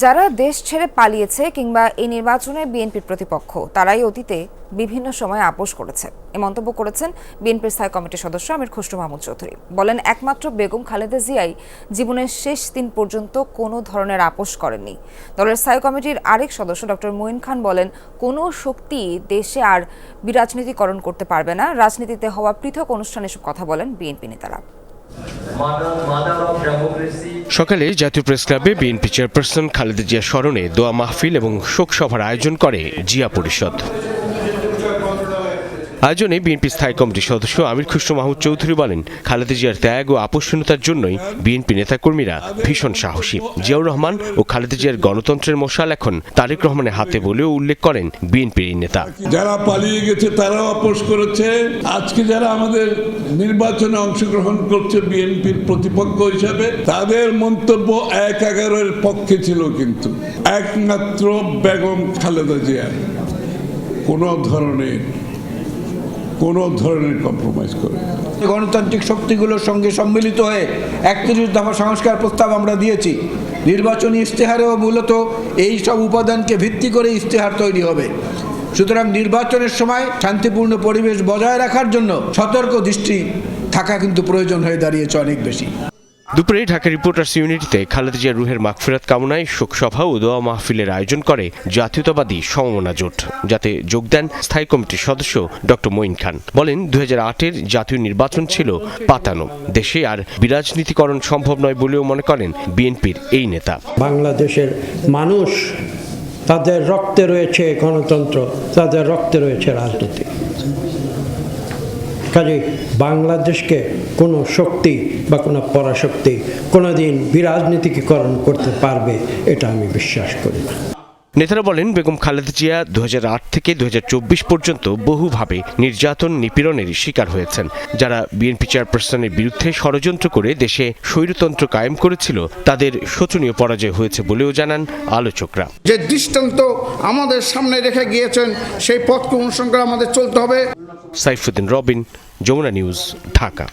যারা দেশ ছেড়ে পালিয়েছে কিংবা এই নির্বাচনে বিএনপির প্রতিপক্ষ, তারাই অতীতে বিভিন্ন সময় আপোষ করেছে। এ মন্তব্য করেছেন বিএনপির স্থায়ী কমিটির সদস্য আমির খুসরু মাহমুদ চৌধুরী। বলেন, একমাত্র বেগম খালেদা জিয়াই জীবনের শেষ দিন পর্যন্ত কোনো ধরনের আপোষ করেননি। দলের স্থায়ী কমিটির আরেক সদস্য ডক্টর মঈন খান বলেন, কোনো শক্তি দেশে আর বিরাজনীতিকরণ করতে পারবে না। রাজনীতিতে হওয়া পৃথক অনুষ্ঠানে এসব কথা বলেন বিএনপি নেতারা। mother of democracy. সকালে জাতীয় প্রেস ক্লাবে বিএনপি চেয়ারপারসন খালেদা জিয়া স্মরণে দোয়া মাহফিল এবং শোকসভার আয়োজন করে জিয়া পরিষদ। আয়োজনে বিএনপি স্থায়ী কমিটির সদস্য আমির খুসরু মাহমুদ চৌধুরী বলেন, খালেদা জিয়ার ত্যাগ ও আপসহীনতার জন্যই বিএনপি নেতাকর্মীরা ভীষণ সাহসী। জিয়াউর রহমান ও খালেদা জিয়ার গণতন্ত্রের মশাল এখন তারেক রহমানের হাতে বলেও উল্লেখ করেন বিএনপির নেতা। যারা পালিয়ে গেছে, তারাও আপোষ করেছে। আজকে যারা আমাদের নির্বাচনে অংশগ্রহণ করছে বিএনপির প্রতিপক্ষ হিসাবে, তাদের মন্তব্য এক এগারোর পক্ষে ছিল কিন্তু। একমাত্র বেগম খালেদা জিয়া। কোনো ধরনের কোনো ধরনের কম্প্রোমাইজ করে গণতান্ত্রিক শক্তিগুলোর সঙ্গে সম্মিলিত হয়ে একত্রিশ দফা সংস্কার প্রস্তাব আমরা দিয়েছি। নির্বাচনী ইশতেহারেও মূলত এই সব উপাদানকে ভিত্তি করে ইশতেহার তৈরি হবে। সুতরাং নির্বাচনের সময় শান্তিপূর্ণ পরিবেশ বজায় রাখার জন্য সতর্ক দৃষ্টি থাকা কিন্তু প্রয়োজন হয়ে দাঁড়িয়েছে অনেক বেশি। দুপুরে ঢাকা রিপোর্টার্স ইউনিটিতে খালেদা জিয়া রুহের মাগফিরাত কামনায় শোকসভা ও দোয়া মাহফিলের আয়োজন করে জাতীয়তাবাদী সমমনা জোট, যাতে যোগ দেন স্থায়ী কমিটির সদস্য ডক্টর মঈন খান। বলেন দু এর জাতীয় নির্বাচন ছিল পাতানো। দেশে আর বিরাজনীতিকরণ সম্ভব নয় বলেও মনে করেন বিএনপির এই নেতা। বাংলাদেশের মানুষ তাদের রক্তে রয়েছে গণতন্ত্র, তাদের রক্তে রয়েছে রাজনীতি। কাজে বাংলাদেশকে কোনো শক্তি বা কোনো পরাশক্তি কোনোদিন বিরাজনীতিকরণ করতে পারবে, এটা আমি বিশ্বাস করি না। নেতারা বলেন বেগম খালেদা জিয়া দু হাজার আট থেকে দু হাজার চব্বিশ পর্যন্ত বহুভাবে নির্যাতন নিপীড়নের শিকার হয়েছেন। যারা বিএনপি চেয়ারপারসনের বিরুদ্ধে ষড়যন্ত্র করে দেশে স্বৈরতন্ত্র কায়েম করেছিল তাদের শোচনীয় পরাজয় হয়েছে বলেও জানান আলোচকরা। যে দৃষ্টান্ত আমাদের সামনে রেখে গিয়েছেন সেই পথকে অনুসরণ করে আমাদের চলতে হবে। সাইফুদ্দিন রবিন যমুনা নিউজ ঢাকা।